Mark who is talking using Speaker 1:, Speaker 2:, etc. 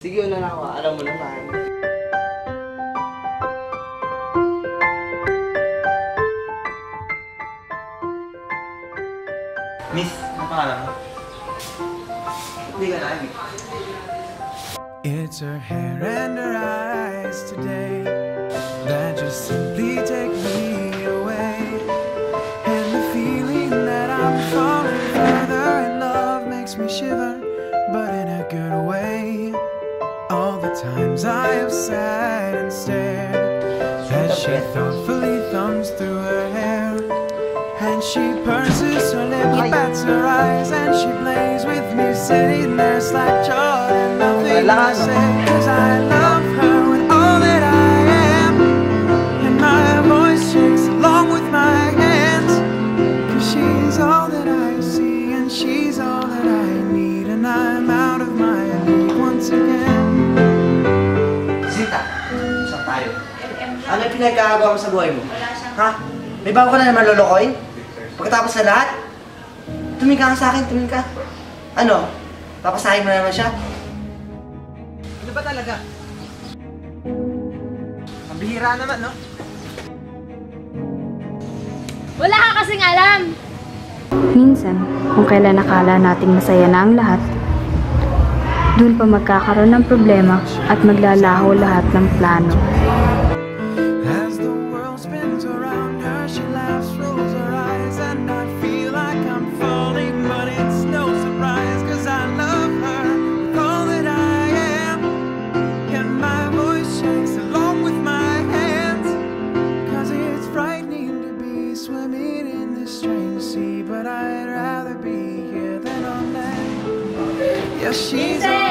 Speaker 1: Sige, una na ako. Alam mo naman.
Speaker 2: Miss, ano pangalan mo? Hindi ka na.
Speaker 3: It's her hair and her eyes today that just simply take me away. And the feeling that I'm falling further in love makes me shiver, the times I have sat and stared as she thoughtfully thumbs through her hair. And she purses her lips, bats her eyes, and she plays with me, sitting there slack jawed and nothing to say. Cause I love
Speaker 1: Ano yung pinagkagawa mo sa buhay mo? Ha? May bago ka na naman lolokoy? Pagkatapos sa lahat? Tumingin ka sa akin, tumingin ka. Ano? Papasahin mo na naman siya? Ano ba talaga?
Speaker 2: Ang bihira naman, no?
Speaker 4: Wala ka kasing alam.
Speaker 5: Minsan, kung kailan nakala nating masaya na ang lahat, dun pa magkakaroon ng problema at maglalaho lahat ng plano. but I'd rather be here than on that. Yeah, she's.